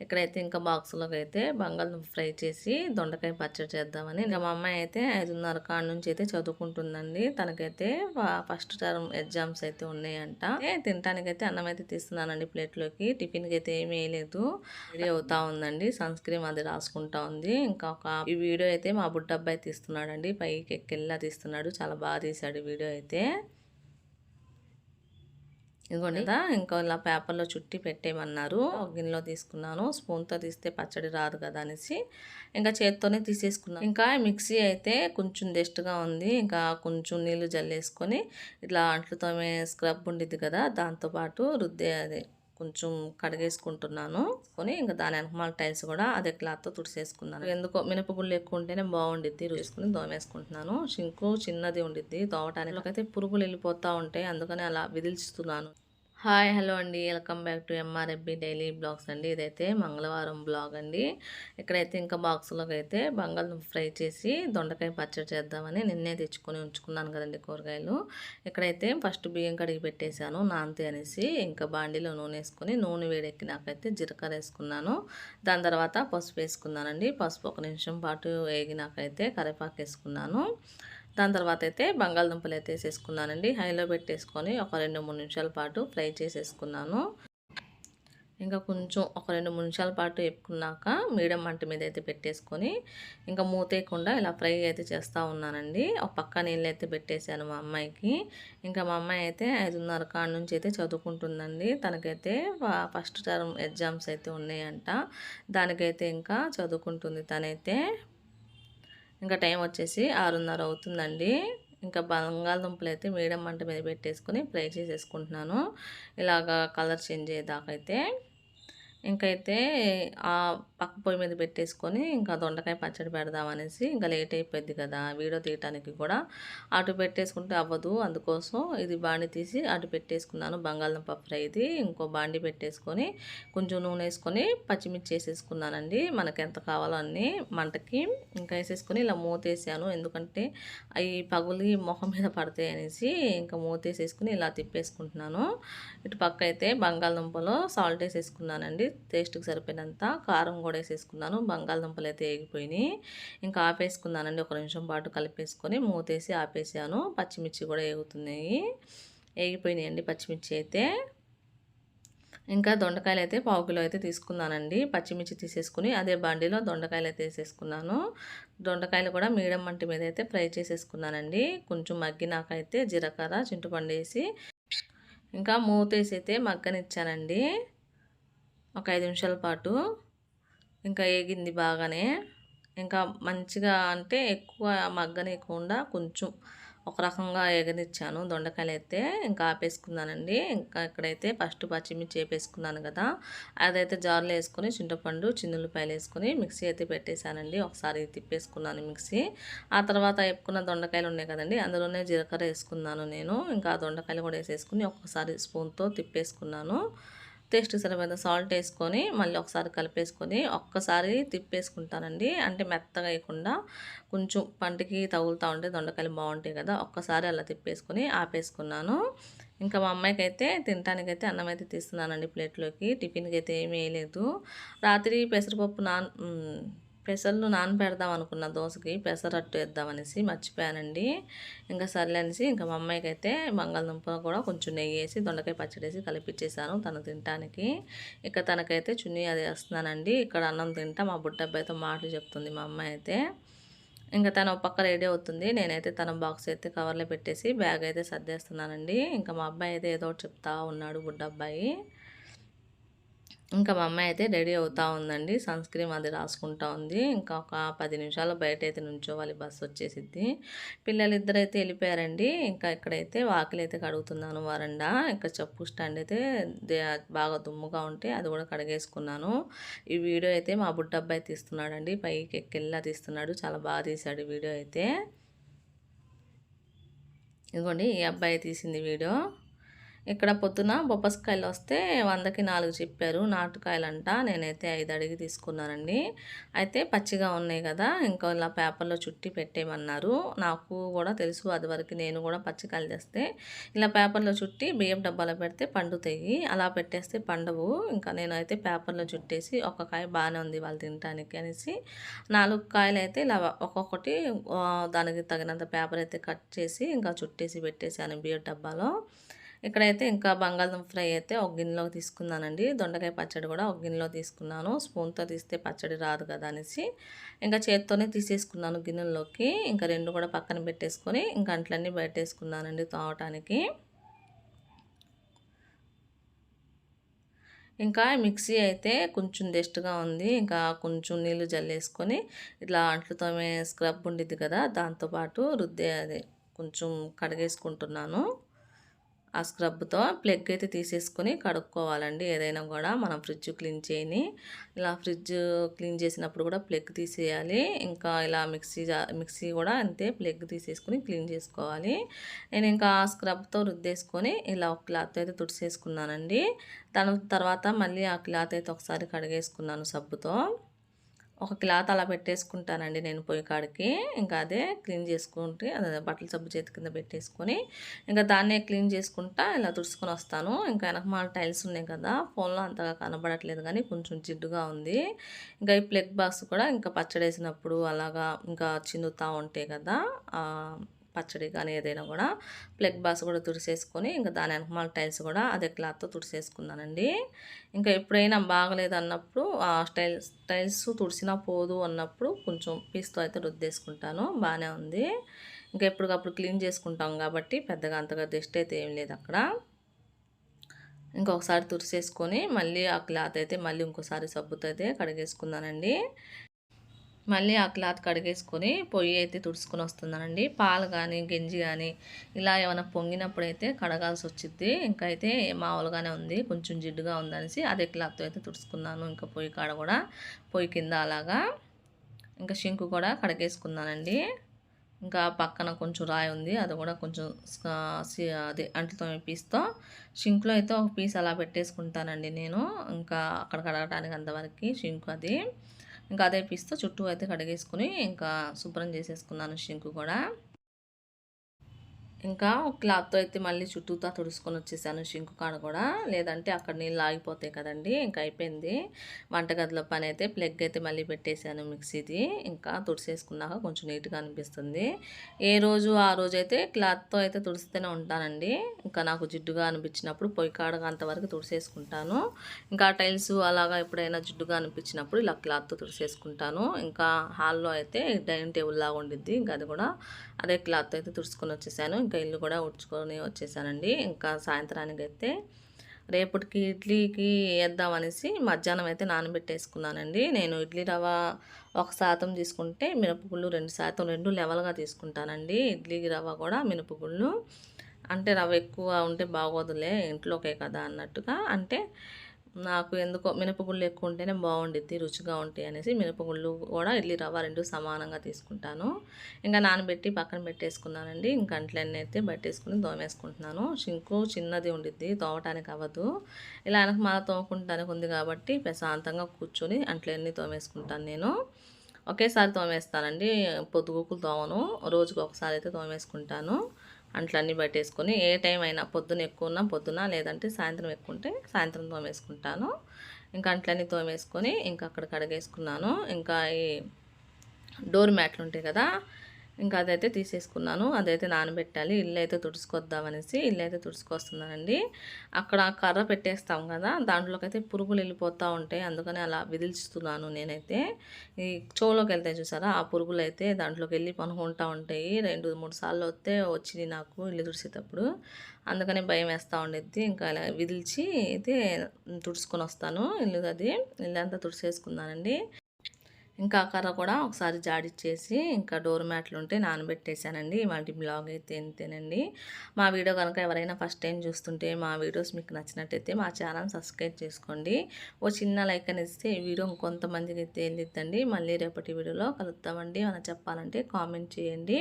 ఇక్కడైతే ఇంకా బాక్స్లోకి అయితే బంగాళదుంప ఫ్రై చేసి దొండకాయ పచ్చడి చేద్దామని. ఇంకా మా అమ్మాయి అయితే ఐదున్నర కాడ నుంచి అయితే చదువుకుంటుందండి. తనకైతే ఫస్ట్ టర్మ్ ఎగ్జామ్స్ అయితే ఉన్నాయంట. తినడానికి అయితే అన్నం అయితే తీస్తున్నానండి ప్లేట్లోకి. టిఫిన్కి అయితే ఏమీ వేయలేదు. రెడీ అవుతా ఉందండి. సన్ స్క్రీన్ అది రాసుకుంటా ఉంది. ఇంకా ఒక ఈ వీడియో అయితే మా బుడ్డబ్బాయి తీస్తున్నాడండి. పైకి ఎక్కెళ్ళా తీస్తున్నాడు. చాలా బాగా తీశాడు ఈ వీడియో అయితే. ఇదిగోండి. కదా ఇంకా ఇలా పేపర్లో చుట్టి పెట్టేయమన్నారు. గిన్నెలో తీసుకున్నాను. స్పూన్తో తీస్తే పచ్చడి రాదు కదా అనేసి ఇంకా చేత్తోనే తీసేసుకున్నాను ఇంకా మిక్సీ అయితే కొంచెం డెస్ట్గా ఉంది. ఇంకా కొంచెం నీళ్ళు జల్లేసుకొని ఇట్లా అంట్లతో స్క్రబ్ ఉండిద్ది కదా దాంతోపాటు రుద్దే అది. కొంచెం కడిగేసుకుంటున్నాను. కొని ఇంకా దాని వెనకమాల టైల్స్ కూడా అదే క్లాత్తో తుడిసేసుకున్నాను. ఎందుకో మినపగుళ్ళు ఎక్కువ ఉంటేనే బాగుండిద్ది. రుచేసుకుని దోమేసుకుంటున్నాను. షింకు చిన్నది ఉండిద్ది దోమటానికి అయితే పురుగులు వెళ్ళిపోతూ ఉంటాయి. అందుకని అలా విదిల్చుతున్నాను. హాయ్ హలో అండి. Welcome back to MRFB daily blogs అండి. ఇదైతే మంగళవారం బ్లాగ్ అండి. ఇక్కడైతే ఇంకా బాక్స్లోకి అయితే బంగాళదుంప ఫ్రై చేసి దొండకాయ పచ్చడి చేద్దామని నిన్నే తెచ్చుకొని ఉంచుకున్నాను కదండి కూరగాయలు. ఇక్కడైతే ఫస్ట్ బియ్యం కడిగి పెట్టేశాను నాంతి అనేసి. ఇంకా బాండీలో నూనె వేసుకొని నూనె వేడెక్కినాకైతే జీలకర్ర వేసుకున్నాను. దాని తర్వాత పసుపు వేసుకున్నానండి. పసుపు ఒక నిమిషం పాటు వేగినాకైతే కరివేపాకు వేసుకున్నాను. దాని తర్వాత అయితే బంగాళదుంపలు అయితే వేసేసుకున్నానండి. హైలో పెట్టేసుకొని ఒక రెండు మూడు నిమిషాల పాటు ఫ్రై చేసేసుకున్నాను. ఇంకా కొంచెం ఒక రెండు మూడు నిమిషాల పాటు వేపుకున్నాక మీడియం మంట మీద అయితే పెట్టేసుకొని ఇంకా మూతేయకుండా ఇలా ఫ్రై అయితే చేస్తూ ఉన్నానండి. ఒక పక్క నీళ్ళు అయితే పెట్టేశాను మా అమ్మాయికి. ఇంకా మా అమ్మాయి అయితే ఐదున్నర కాడ నుంచి అయితే చదువుకుంటుందండి. తనకైతే ఫస్ట్ టర్మ్ ఎగ్జామ్స్ అయితే ఉన్నాయంట. దానికైతే ఇంకా చదువుకుంటుంది తనైతే. ఇంకా టైం వచ్చేసి ఆరున్నర అవుతుందండి. ఇంకా బంగాళదుంపలు అయితే మీడియం మంట మీద పెట్టేసుకొని ఫ్రై చేసేసుకుంటున్నాను. ఇలాగా కలర్ చేంజ్ అయ్యేదాకైతే. ఇంకైతే ఆ పక్క పొయ్యి మీద పెట్టేసుకొని ఇంకా దొండకాయ పచ్చడి పెడదామనేసి ఇంకా లేట్ అయిపోయింది కదా. వీడియో తీయటానికి కూడా అటు పెట్టేసుకుంటే అవ్వదు. అందుకోసం ఇది బాండి తీసి అటు పెట్టేసుకున్నాను. బంగాళదుంప ఫ్రైది ఇంకో బాండి పెట్టేసుకొని కొంచెం నూనె వేసుకొని పచ్చిమిర్చి వేసేసుకున్నానండి. మనకి ఎంత కావాలో అన్ని మంటకి ఇంకా వేసేసుకొని ఇలా మూతేసాను. ఎందుకంటే అవి పగులి మొహం మీద పడతాయి అనేసి ఇంకా మూతేసేసుకుని ఇలా తిప్పేసుకుంటున్నాను. ఇటు పక్క అయితే బంగాళదుంపలో సాల్ట్ వేసేసుకున్నానండి. టేస్ట్కి సరిపోయినంత కారం కూడా వేసేసుకున్నాను. బంగాళదుంపలు అయితే వేగిపోయినాయి. ఇంకా ఆపేసుకున్నానండి. ఒక నిమిషం పాటు కలిపేసుకొని మూతేసి ఆపేసాను. పచ్చిమిర్చి కూడా వేగుతున్నాయి వేగిపోయినాయండి పచ్చిమిర్చి అయితే. ఇంకా దొండకాయలు అయితే పావు కిలో అయితే తీసుకున్నానండి. పచ్చిమిర్చి తీసేసుకుని అదే బండిలో దొండకాయలు అయితే వేసేసుకున్నాను. దొండకాయలు కూడా మీడియం మంటి మీద అయితే ఫ్రై చేసేసుకున్నానండి. కొంచెం మగ్గినాకైతే జీలకర్ర చింతపండు వేసి ఇంకా మూతేసి అయితే మగ్గనిచ్చానండి. ఒక ఐదు నిమిషాల పాటు ఇంకా ఏగింది బాగానే. ఇంకా మంచిగా అంటే ఎక్కువ మగ్గనీయకుండా కొంచెం ఒక రకంగా ఎగనిచ్చాను దొండకాయలు అయితే ఇంకా ఆపేసుకున్నానండి. ఇంకా ఇక్కడైతే ఫస్ట్ పచ్చిమిర్చి వేపేసుకున్నాను కదా. అదైతే జార్లో వేసుకొని చింతపండు చిన్నులపాయలు వేసుకొని మిక్సీ అయితే పెట్టేశానండి. ఒకసారి తిప్పేసుకున్నాను మిక్సీ. ఆ తర్వాత వేపుకున్న దొండకాయలు ఉన్నాయి కదండి అందులోనే జీలకర్ర వేసుకున్నాను నేను. ఇంకా ఆ దొండకాయలు కూడా వేసేసుకుని ఒక్కసారి స్పూన్తో తిప్పేసుకున్నాను. టేస్ట్ సరిపోయిన సాల్ట్ వేసుకొని మళ్ళీ ఒకసారి కలిపేసుకొని ఒక్కసారి తిప్పేసుకుంటానండి. అంటే మెత్తగా వేయకుండా కొంచెం పంటికి తగులుతూ ఉంటే దొండకాయలు బాగుంటాయి కదా ఒక్కసారి అలా తిప్పేసుకొని ఆపేసుకున్నాను. ఇంకా మా అమ్మాయికి అయితే తినటానికైతే అన్నం అయితే తీస్తున్నానండి ప్లేట్లోకి. టిఫిన్కి అయితే ఏమీ వేయలేదు. రాత్రి పెసరపప్పు నాన్ పెసర్లు నానబెడదాం అనుకున్న దోశకి పెసరట్టు వేద్దామనేసి మర్చిపోయానండి. ఇంకా సర్లే అనేసి ఇంకా మా అమ్మాయికి అయితే బంగాళదుంప కూడా కొంచెం నెయ్యి వేసి దొండకాయ పచ్చడి వేసి కలిపించేసాను తను తినటానికి. ఇక తనకైతే చున్నీ అది వేస్తున్నానండి. ఇక్కడ అన్నం తింటా మా బుడ్డబ్బాయితో మాటలు చెప్తుంది మా అమ్మాయి అయితే. ఇంకా తను పక్క రెడీ అవుతుంది. నేనైతే తన బాక్స్ అయితే కవర్లో పెట్టేసి బ్యాగ్ అయితే సర్దేస్తున్నానండి. ఇంకా మా అబ్బాయి అయితే ఏదో ఒకటి చెప్తా ఉన్నాడు బుడ్డబ్బాయి ఇంకా మా అమ్మాయి అయితే రెడీ అవుతూ ఉందండి. సన్ స్క్రీన్ అది రాసుకుంటా ఉంది. ఇంకా ఒక పది నిమిషాలు బయట అయితే నుంచోవాలి బస్సు వచ్చేసిద్ది. పిల్లలిద్దరు అయితే వెళ్ళిపోయారండి. ఇంకా ఇక్కడైతే వాకిలి అయితే కడుగుతున్నాను వరండా. ఇంకా చెప్పు స్టాండ్ అయితే బాగా దుమ్ముగా ఉంటే అది కూడా కడిగేసుకున్నాను. ఈ వీడియో అయితే మా బుడ్డబ్బాయి తీస్తున్నాడండి. పైకి ఎక్కెళ్ళా తీస్తున్నాడు చాలా బాగా తీశాడు వీడియో అయితే. ఇదిగోండి ఈ అబ్బాయి తీసింది వీడియో. ఇక్కడ పొద్దున బొప్పస్కాయలు వస్తే వందకి నాలుగు చెప్పారు. నాటుకాయలంట. నేనైతే ఐదు అడిగి తీసుకున్నానండి. అయితే పచ్చిగా ఉన్నాయి కదా ఇంకా ఇలా పేపర్లో చుట్టి పెట్టేయమన్నారు. నాకు కూడా తెలుసు అది వరకు నేను కూడా పచ్చికాయలు తెస్తే. ఇలా పేపర్లో చుట్టి బియ్యం డబ్బాలో పెడితే పండుతాయి. అలా పెట్టేస్తే పండవు. ఇంకా నేనైతే పేపర్లో చుట్టేసి ఒక కాయ బాగానే ఉంది వాళ్ళు తినడానికి అనేసి నాలుగు కాయలు అయితే ఇలా ఒక్కొక్కటి దానికి తగినంత పేపర్ అయితే కట్ చేసి ఇంకా చుట్టేసి పెట్టేసాను బియ్యం డబ్బాలో. ఇక్కడైతే ఇంకా బంగాళదుంప ఫ్రై అయితే ఒక గిన్నెలో తీసుకున్నానండి. దొండకాయ పచ్చడి కూడా ఒక గిన్నెలో తీసుకున్నాను. స్పూన్తో తీస్తే పచ్చడి రాదు కదా అనేసి ఇంకా చేత్తోనే తీసేసుకున్నాను గిన్నెలోకి ఇంకా రెండు కూడా పక్కన పెట్టేసుకొని ఇంకా అంట్లన్నీ బయటేసుకున్నానండి తోవటానికి ఇంకా మిక్సీ అయితే కొంచెం డెస్ట్గా ఉంది. ఇంకా కొంచెం నీళ్ళు జల్లేసుకొని ఇట్లా అంట్లతోమే స్క్రబ్ ఉండిద్ది కదా దాంతోపాటు రుద్దే అది కొంచెం కడిగేసుకుంటున్నాను. ఆ స్క్రబ్తో ప్లగ్ అయితే తీసేసుకొని కడుక్కోవాలండి. ఏదైనా కూడా మనం ఫ్రిడ్జ్ క్లీన్ చేయని ఇలా ఫ్రిడ్జ్ క్లీన్ చేసినప్పుడు కూడా ప్లగ్ తీసేయాలి. ఇంకా ఇలా మిక్సీ మిక్సీ కూడా అంతే ప్లగ్ తీసేసుకొని క్లీన్ చేసుకోవాలి. నేను ఇంకా ఆ స్క్రబ్తో రుద్దేసుకొని ఇలా ఒక క్లాత్ అయితే తుడిసేసుకున్నానండి. దాని తర్వాత మళ్ళీ ఆ క్లాత్ అయితే ఒకసారి కడిగేసుకున్నాను సబ్బుతో. ఒక క్లాత్ అలా పెట్టేసుకుంటానండి నేను పొయ్యి కాడికి. ఇంకా అదే క్లీన్ చేసుకుంటే అదే బట్టల సబ్బు చేతి కింద పెట్టేసుకొని ఇంకా దాన్నే క్లీన్ చేసుకుంటా ఇలా తుడుచుకొని వస్తాను. ఇంకా వెనక మా టైల్స్ ఉన్నాయి కదా ఫోన్లో అంతగా కనబడట్లేదు కానీ కొంచెం జిడ్డుగా ఉంది. ఇంకా ఈ ప్లగ్ బాక్స్ కూడా ఇంకా పచ్చడేసినప్పుడు అలాగా ఇంకా చిందుతూ ఉంటాయి కదా పచ్చడి కానీ ఏదైనా కూడా ప్లగ్ బాస్ కూడా తుడిసేసుకొని ఇంకా దాని వెనకమాల టైల్స్ కూడా అదే క్లాత్తో తుడిసేసుకున్నానండి. ఇంకా ఎప్పుడైనా బాగలేదు అన్నప్పుడు ఆ స్టైల్స్ టైల్స్ తుడిసినా పోదు అన్నప్పుడు కొంచెం పీస్తో అయితే రుద్దేసుకుంటాను. బాగానే ఉంది. ఇంకా ఎప్పటికప్పుడు క్లీన్ చేసుకుంటాం కాబట్టి పెద్దగా అంతగా డస్ట్ అయితే ఏం లేదు అక్కడ. ఇంకొకసారి తుడిసేసుకొని మళ్ళీ ఆ క్లాత్ అయితే మళ్ళీ ఇంకోసారి సబ్బుతో అయితే కడిగేసుకున్నానండి. మళ్ళీ ఆ క్లాత్ కడిగేసుకొని పొయ్యి అయితే తుడుచుకొని వస్తున్నానండి. పాలు కానీ గంజి కానీ ఇలా ఏమైనా పొంగినప్పుడు అయితే కడగాల్సి వచ్చింది ఇంకా అయితే మామూలుగానే ఉంది. కొంచెం జిడ్డుగా ఉందనేసి అదే క్లాత్తో అయితే తుడుచుకున్నాను. ఇంకా పొయ్యి కాడ కూడా పొయ్యి కింద అలాగా ఇంకా షింకు కూడా కడిగేసుకున్నానండి. ఇంకా పక్కన కొంచెం రాయి ఉంది. అది కూడా కొంచెం అదే అంటుతో పీస్తో షింక్లో అయితే ఒక పీస్ అలా పెట్టేసుకుంటానండి నేను. ఇంకా అక్కడ కడగడానికి అంతవరకు షింకు అది. ఇంకా అదే పీస్తో చుట్టూ అయితే కడిగేసుకుని ఇంకా శుభ్రం చేసేసుకున్నాను షింకు కూడా. ఇంకా క్లాత్తో అయితే మళ్ళీ చుట్టూతా తుడుచుకొని వచ్చేసాను షింకు కాడ కూడా. లేదంటే అక్కడ నీళ్ళు ఆగిపోతాయి కదండి. ఇంకా అయిపోయింది. వంటగదిలో పని అయితే ప్లగ్ అయితే మళ్ళీ పెట్టేశాను మిక్సీది. ఇంకా తుడిసేసుకున్నాక కొంచెం నీట్గా అనిపిస్తుంది. ఏ రోజు ఆ రోజు అయితే క్లాత్తో అయితే తుడిస్తేనే ఉంటానండి. ఇంకా నాకు జిడ్డుగా అనిపించినప్పుడు పొయ్యి కాడగా అంతవరకు తుడిసేసుకుంటాను. ఇంకా టైల్స్ అలాగా ఎప్పుడైనా జిడ్డుగా అనిపించినప్పుడు ఇలా క్లాత్తో తుడిసేసుకుంటాను. ఇంకా హాల్లో అయితే డైనింగ్ టేబుల్ లాగా ఉండిద్ది. ఇంకా అది కూడా అదే క్లాత్ అయితే తుడుచుకొని వచ్చేసాను. ఇంకా ఇల్లు కూడా ఉడ్చుకొని వచ్చేసానండి. ఇంకా సాయంత్రానికి అయితే రేపటికి ఇడ్లీకి వేద్దామనేసి మధ్యాహ్నం అయితే నానబెట్టేసుకున్నానండి. నేను ఇడ్లీ రవ్వ ఒక శాతం తీసుకుంటే మినపగుళ్ళు రెండు శాతం రెండు లెవెల్గా తీసుకుంటానండి. ఇడ్లీకి రవ్వ కూడా మినపగుళ్ళు. అంటే రవ్వ ఎక్కువ ఉంటే బాగోదులే ఇంట్లోకే కదా అన్నట్టుగా. అంటే నాకు ఎందుకో మినపగుళ్ళు ఎక్కువ ఉంటేనే బాగుండిద్ది రుచిగా ఉంటాయి అనేసి మినపగుళ్ళు కూడా ఇడ్లీ రవ్వ రెండు సమానంగా తీసుకుంటాను. ఇంకా నానబెట్టి పక్కన పెట్టేసుకున్నానండి. ఇంకా అంట్లన్నీ అయితే బట్టేసుకుని తోమేసుకుంటున్నాను. షింకు చిన్నది ఉండిద్ది తోమటానికి అవ్వదు. ఇలా వెనక మళ్ళీ తోముకుంటానికి ఉంది కాబట్టి ప్రశాంతంగా కూర్చొని అంట్లన్నీ తోమేసుకుంటాను నేను. ఒకేసారి తోమేస్తానండి పొద్దుగుకులు తోమను. రోజుకు ఒకసారి అయితే తోమేసుకుంటాను. అంట్లన్నీ పట్టేసుకొని ఏ టైం అయినా పొద్దున ఎక్కువ ఉన్నా పొద్దున లేదంటే సాయంత్రం ఎక్కువ ఉంటే సాయంత్రం తోమేసుకుంటాను. ఇంకా అంట్లన్నీ తోమేసుకొని ఇంకా అక్కడ కడిగేసుకున్నాను. ఇంకా ఈ డోర్ మ్యాట్లు ఉంటాయి కదా ఇంకా అదైతే తీసేసుకున్నాను. అదైతే నానబెట్టాలి. ఇల్లు అయితే తుడుచుకొద్దామనేసి ఇల్లు అయితే తుడుచుకొస్తున్నానండి. అక్కడ కర్ర పెట్టేస్తాం కదా దాంట్లోకి అయితే పురుగులు వెళ్ళిపోతూ ఉంటాయి. అందుకని అలా విదిల్చుతున్నాను నేనైతే. ఈ చెవులోకి వెళ్తే చూసారా? ఆ పురుగులు అయితే దాంట్లోకి వెళ్ళి పనుకుంటూ ఉంటాయి. రెండు మూడు సార్లు వస్తే వచ్చింది నాకు ఇల్లు తుడిచేటప్పుడు అందుకని భయం వేస్తూ ఉండేది ఇంకా అలా విదిల్చి అయితే తుడుచుకొని వస్తాను ఇల్లు అది ఇల్లు అంతా తుడిచేసుకున్నానండి ఇంకా కర్ర కూడా ఒకసారి జాడిచ్చేసి ఇంకా డోర్ మ్యాట్లు ఉంటే నానబెట్టేశానండి. వాటి బ్లాగ్ అయితే ఎంతేనండి మా వీడియో కనుక ఎవరైనా ఫస్ట్ టైం చూస్తుంటే మా వీడియోస్ మీకు నచ్చినట్టయితే మా ఛానల్ సబ్స్క్రైబ్ చేసుకోండి. ఓ చిన్న లైక్ అని ఇస్తే ఈ వీడియో ఇంకొంతమందికి అయితే వెళ్ళిద్దండి. మళ్ళీ రేపటి వీడియోలో కలుద్దామండి. ఏమైనా చెప్పాలంటే కామెంట్ చేయండి.